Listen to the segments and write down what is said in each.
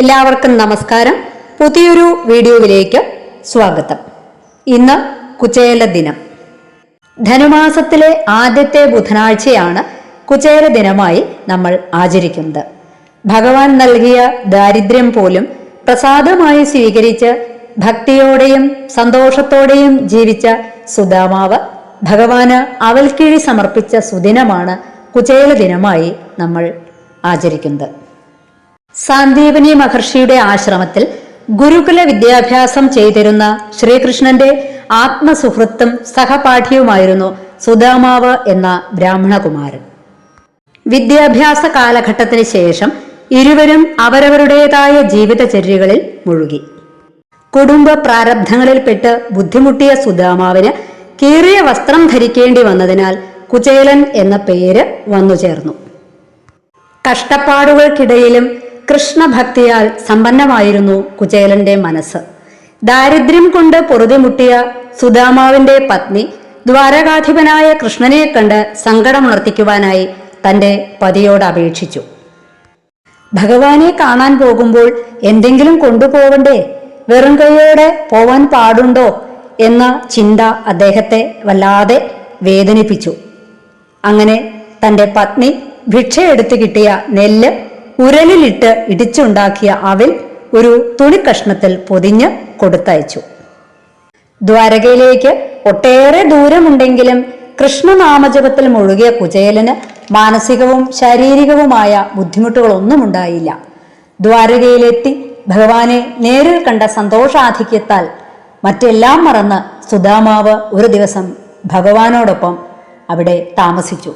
എല്ലാവർക്കും നമസ്കാരം. പുതിയൊരു വീഡിയോയിലേക്ക് സ്വാഗതം. ഇന്ന് കുചേല ദിനം. ധനുമാസത്തിലെ ആദ്യത്തെ ബുധനാഴ്ചയാണ് കുചേല ദിനമായി നമ്മൾ ആചരിക്കുന്നത്. ഭഗവാൻ നൽകിയ ദാരിദ്ര്യം പോലും പ്രസാദമായി സ്വീകരിച്ച് ഭക്തിയോടെയും സന്തോഷത്തോടെയും ജീവിച്ച സുദാമാവ് ഭഗവാന് അവൽക്കിഴി സമർപ്പിച്ച സുദിനമാണ് കുചേല ദിനമായി നമ്മൾ ആചരിക്കുന്നത്. സാന്ദീപനി മഹർഷിയുടെ ആശ്രമത്തിൽ ഗുരുകുല വിദ്യാഭ്യാസം ചെയ്തിരുന്ന ശ്രീകൃഷ്ണന്റെ ആത്മസുഹൃത്തും സഹപാഠിയുമായിരുന്നു സുദാമാവ് എന്ന ബ്രാഹ്മണകുമാരൻ. വിദ്യാഭ്യാസ കാലഘട്ടത്തിന് ശേഷം ഇരുവരും അവരവരുടേതായ ജീവിതചര്യകളിൽ മുഴുകി. കുടുംബ പ്രാരബ്ധങ്ങളിൽപ്പെട്ട് ബുദ്ധിമുട്ടിയ സുദാമാവിന് കീറിയ വസ്ത്രം ധരിക്കേണ്ടി വന്നതിനാൽ കുചേലൻ എന്ന പേര് വന്നു ചേർന്നു കഷ്ടപ്പാടുകൾക്കിടയിലും കൃഷ്ണഭക്തിയാൽ സമ്പന്നമായിരുന്നു കുചേലന്റെ മനസ്സ്. ദാരിദ്ര്യം കൊണ്ട് പൊറുതിമുട്ടിയ സുദാമാവിന്റെ പത്നി ദ്വാരകാധിപനായ കൃഷ്ണനെ കണ്ട് സങ്കടമുണർത്തിക്കുവാനായി തന്റെ പതിയോട് അപേക്ഷിച്ചു. ഭഗവാനെ കാണാൻ പോകുമ്പോൾ എന്തെങ്കിലും കൊണ്ടുപോകണ്ടേ വെറും കൈയോടെ പോവാൻ പാടുണ്ടോ? എന്ന ചിന്ത അദ്ദേഹത്തെ വല്ലാതെ വേദനിപ്പിച്ചു. അങ്ങനെ തന്റെ പത്നി ഭിക്ഷയെടുത്ത് കിട്ടിയ നെല്ല് ഉരലിലിട്ട് ഇടിച്ചുണ്ടാക്കിയ അവിൽ ഒരു തുണിക്കഷ്ണത്തിൽ പൊതിഞ്ഞ് കൊടുത്തയച്ചു. ദ്വാരകയിലേക്ക് ഒട്ടേറെ ദൂരമുണ്ടെങ്കിലും കൃഷ്ണനാമജപത്തിൽ മുഴുകിയ കുചേലന് മാനസികവും ശാരീരികവുമായ ബുദ്ധിമുട്ടുകളൊന്നും ഉണ്ടായില്ല ദ്വാരകയിലെത്തി ഭഗവാനെ നേരിൽ കണ്ട സന്തോഷാധിക്യത്താൽ മറ്റെല്ലാം മറന്ന് സുദാമാവ് ഒരു ദിവസം ഭഗവാനോടൊപ്പം അവിടെ താമസിച്ചു.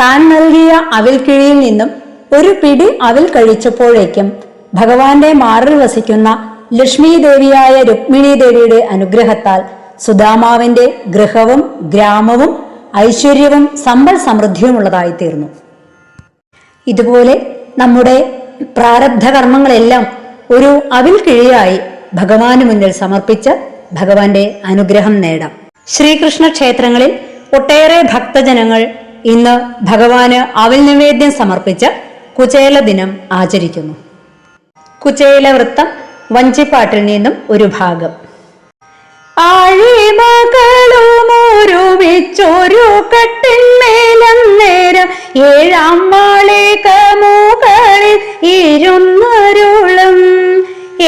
താൻ നൽകിയ അവിൽക്കിഴിയിൽ നിന്നും ഒരു പിടി അവിൽ കഴിച്ചപ്പോഴേക്കും ഭഗവാന്റെ മാറിൽ വസിക്കുന്ന ലക്ഷ്മി ദേവിയായ രുക്മിണി ദേവിയുടെ അനുഗ്രഹത്താൽ സുദാമാവിന്റെ ഗൃഹവും ഗ്രാമവും ഐശ്വര്യവും സമ്പൽ സമൃദ്ധിയുമുള്ളതായി തീർന്നു ഇതുപോലെ നമ്മുടെ പ്രാരബ്ധ കർമ്മങ്ങളെല്ലാം ഒരു അവിൽ കിഴിയായി ഭഗവാന് മുന്നിൽ സമർപ്പിച്ച് ഭഗവാന്റെ അനുഗ്രഹം നേടാം. ശ്രീകൃഷ്ണ ക്ഷേത്രങ്ങളിൽ ഒട്ടേറെ ഭക്തജനങ്ങൾ ഇന്ന് ഭഗവാന് അവിൽ നിവേദ്യം സമർപ്പിച്ച് കുചേല ദിനം ആചരിക്കുന്നു. കുചേല വൃത്തം വഞ്ചിപ്പാട്ടിൽ നിന്നും ഒരു ഭാഗം. ആഴിമകളുമൊരുമിച്ചൊരു കട്ടിന്മേലന്നേരം ഏഴാം മാളിക മുകളിൽ ഇരുന്നരുളും.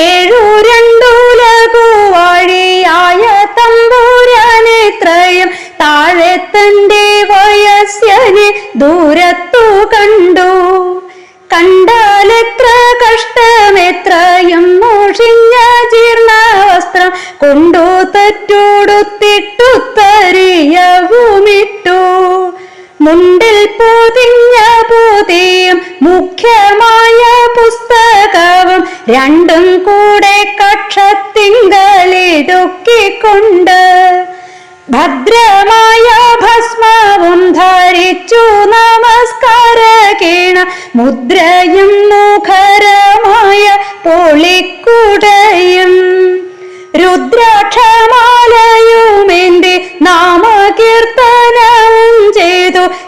ഏഴു രണ്ടുലകു വഴിയായ തമ്പുരാനെത്രയും താഴെ തന്റെ വയസ്യനെ കൊണ്ടു തെറ്റോടുത്തിട്ടു തരിയവുമിട്ടു മുണ്ടിൽ പൊതിഞ്ഞ പൊതിയും മുഖ്യമായ പുസ്തകവും രണ്ടും കൂടെ കക്ഷത്തിങ്കലിടുക്കിക്കൊണ്ട് ഭദ്രമായ ഭസ്മവും ധരിച്ചു നമസ്കാര കീണ മുദ്രയും മുഖരമായ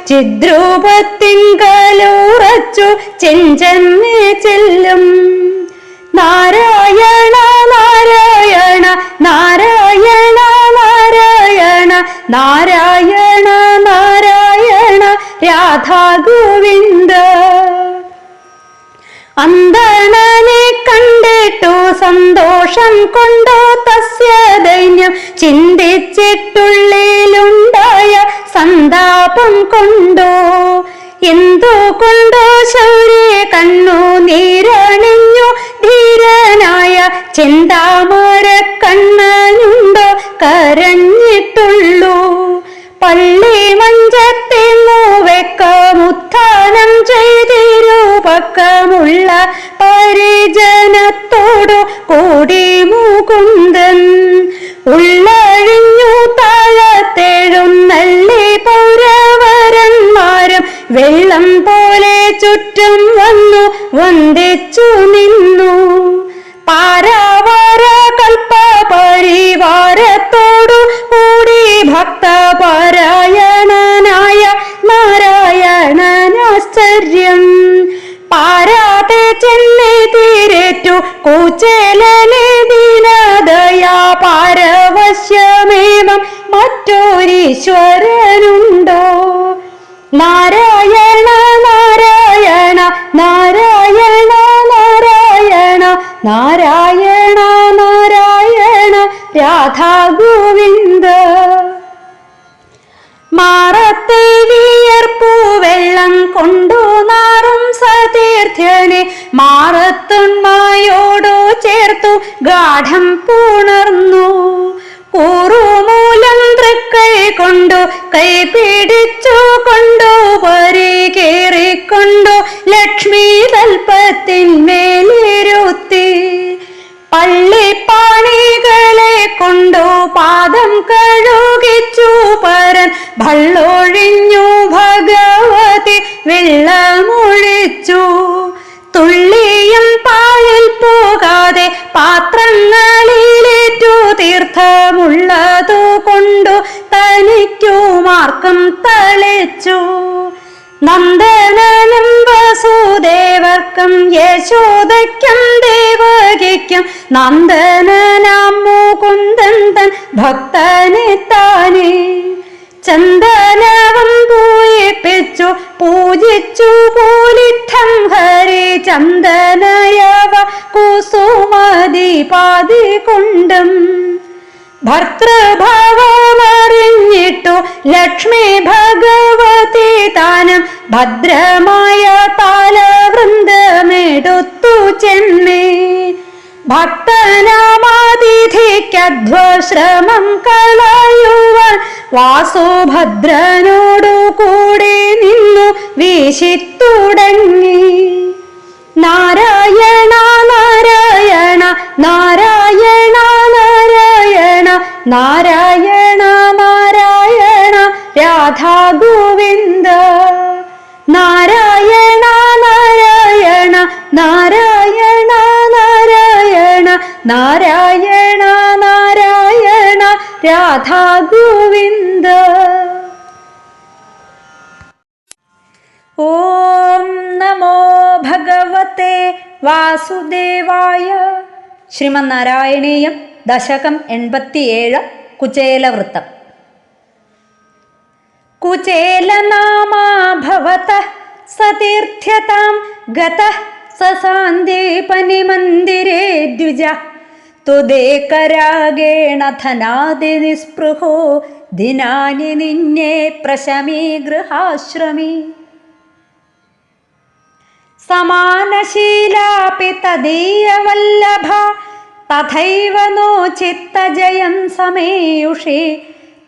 ചിദ്രൂപത്തിങ്കലുറച്ചു ചെഞ്ചന്നെ ചെല്ലും. നാരായണ സന്താപം കൊണ്ടോ? എന്തോ കൊണ്ടോ? ശൗര്യ കണ്ണു നീരണിഞ്ഞു. ധീരനായ ചിന്താമര കണ്ണനുണ്ടോ? കരഞ്ഞിട്ടുള്ളൂ. പള്ളി മഞ്ചത്തെ മൂവെക്കമുത്ഥാനം ചെയ്തിരു. പക്കമുള്ള പരിജനത്തോടു കൂടി മുകുന്ദൻ. ഉള്ളഴിഞ്ഞു ചുറ്റും വന്നു വന്ദിച്ചു നിന്നു. പാരാവാര കൽപ്പ പരിവാരത്തോടു കൂടി ഭക്ത പാരായണനായ നാരായണനാശ്ചര്യം. പാരാതെ ചെന്നെ തീരേറ്റു കൂച്ചേലനെ ദീനദയാ പാരവശ്യമേവം മറ്റൊരീശ്വരനുണ്ടോ? നാരായണ നാരായണ രാധാ ഗോവിന്ദ മാറത്തെ കൊണ്ടോ കൊണ്ടു നാറും സതീർത്ഥ്യനെ മാറത്തുണ്മായോടു ചേർത്തു ഗാഠം പുണർന്നു. കൂറുമൂലം തൃക്കൈ കൊണ്ടു കൈ പിടിച്ചു കൊണ്ടു പരി കേറിക്കൊണ്ടു ലക്ഷ്മി തൽപ്പത്തിന്മേലിരുത്തി. പള്ളിപ്പാണികളെ കൊണ്ടു പാദം കഴുകിച്ചു പരൻ ഭള്ളൊഴിഞ്ഞു ഭഗവതി വെള്ളമൊഴിച്ചു. തുള്ളിയും പാലിൽ പോകാതെ പാത്രങ്ങളിലേറ്റു തീർത്ഥമുള്ളതു കൊണ്ടു തനിക്കു മാർക്കം തളിച്ചു. നന്ദനനും വസുദേവർക്കും യശോദയ്ക്കും ദേവകിക്കും നന്ദനാം മുകുന്ദൻ ഭക്തനെ താനേ. ചന്ദനവും പൂയിപ്പിച്ചു പൂജിച്ചു പോലിത്തം ഹരി. ചന്ദനയവ കുസുമതി പാതി കൊണ്ടും ഭർത്തൃഭാവമറിഞ്ഞിട്ടു ലക്ഷ്മി ഭഗവതി താനം ഭദ്രമായ താലവൃന്ദമെടുത്തു ചെന്നേ. ഭക്തനാമാതിഥിക്കധ്വശ്രമം കളയുവാൻ വാസുഭദ്രനോടു കൂടെ നിന്നു വീശിത്തുടങ്ങി. നാരായണ നാരായണ നാരായണ നാരായണ നാരായണ രാധാ ഗോവിന്ദ. നാരായണ നാരായണ നാരായണ നാരായണ നാരായണ നാരായണ രാധാ ഗോവിന്ദ. ഓം നമോ ഭഗവത്തെ വാസുദേവായ ശ്രീമന്നാരായണീയം ദശകം എൺപത്തിയേഴ് കുചേലവൃത്തം. कुचेलनामा भवतः सतीर्थ्यतां गतः ससान्दिपनिमन्दिरे द्विज। तुदेकरागेण धनादिनिस्पृहो दिनानि निन्ये प्रशमी गृहाश्रमी। समानशीलापि तदीयवल्लभा तथैव नो चित्तजयं समेषुषि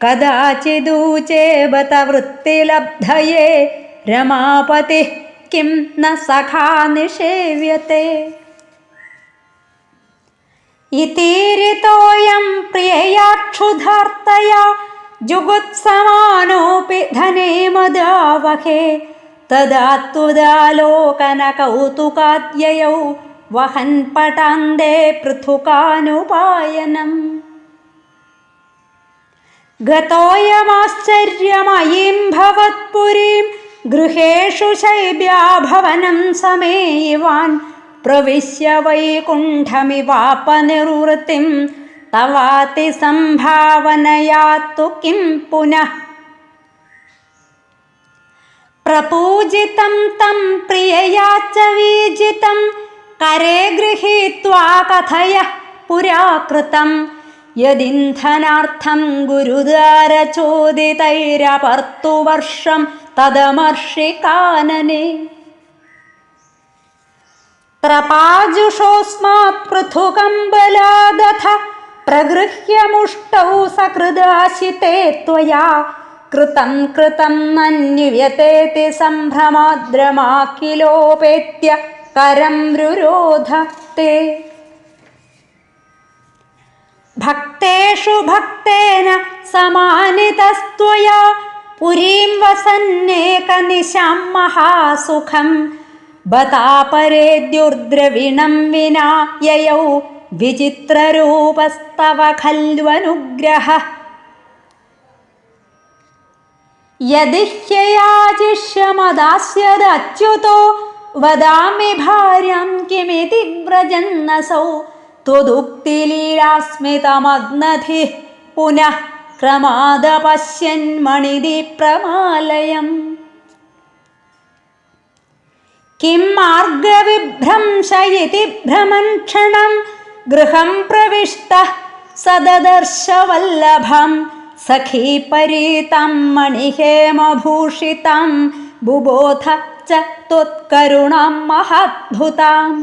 कदाचिदूचेबतवृत्तिलब्धये रमापतिः किं न सखा निषेव्यते? इतीरितोऽयं प्रियया क्षुधार्तया जुगुत्समानोऽपि धने मदावहे। तदा त्वदालोकनकौतुकाद्ययौ वहन्पटान्दे पृथुकानुपायनम्। गतोऽयमाश्चर्यमयीं भवत्पुरीं गृहेषु शैब्या भवनं समेवान् प्रविश्य वैकुण्ठमिवापनिवृत्तिं तवातिसम्भावनया तु किं पुनः? प्रपूजितं तं प्रियया च वीजितं करे गृहीत्वा कथयः पुरा कृतम् യദിന്ധനാർത്ഥം ഗുരുദ്വാരചോദിതൈരപർത്തു വർഷം തദമർഷികാനനെ ത്രപാജുഷോസ്മാത് പൃഥുകമ്പലാദഥ പ്രഗൃഹ്യമുഷ്ടൗ സകൃദാശിതേ त्वया कृतं कृतं नन्युव्यतेति सम्भ्रमाद्रमाकिलोपेत्य करं रुरोध ते भक्तेषु भक्तेन समानितस्त्वया पुरीं वसन्नेकनिशं महासुखं बतापरेद्युर्द्रविणं विना ययौ विचित्ररूपस्तव खल्वनुग्रहः। यदि ह्ययाचिष्यमदास्यदच्युतो वदामि भार्यं किमिति व्रजन्नसौ। त्वदुक्तिलीलास्मितमग्नधिः पुनः क्रमादपश्यन्मणिदिप्रमालयम् किं मार्गविभ्रंशयिति भ्रमं क्षणं गृहं प्रविष्टः सददर्शवल्लभं सखीपरीतं मणिहेमभूषितं बुबोध च त्वत्करुणां महद्भुताम्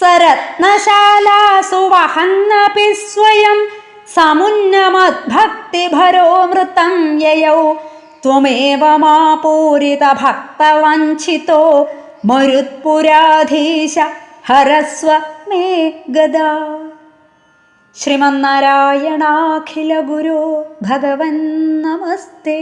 सरत्नशालासु वहन्नपि स्वयं समुन्नमद्भक्तिभरो मृतं ययौ त्वमेव मापूरितभक्तवञ्चितो मरुत्पुराधीश हरस्व मे गदा श्रीमन्नरायणाखिलगुरो भगवन्नमस्ते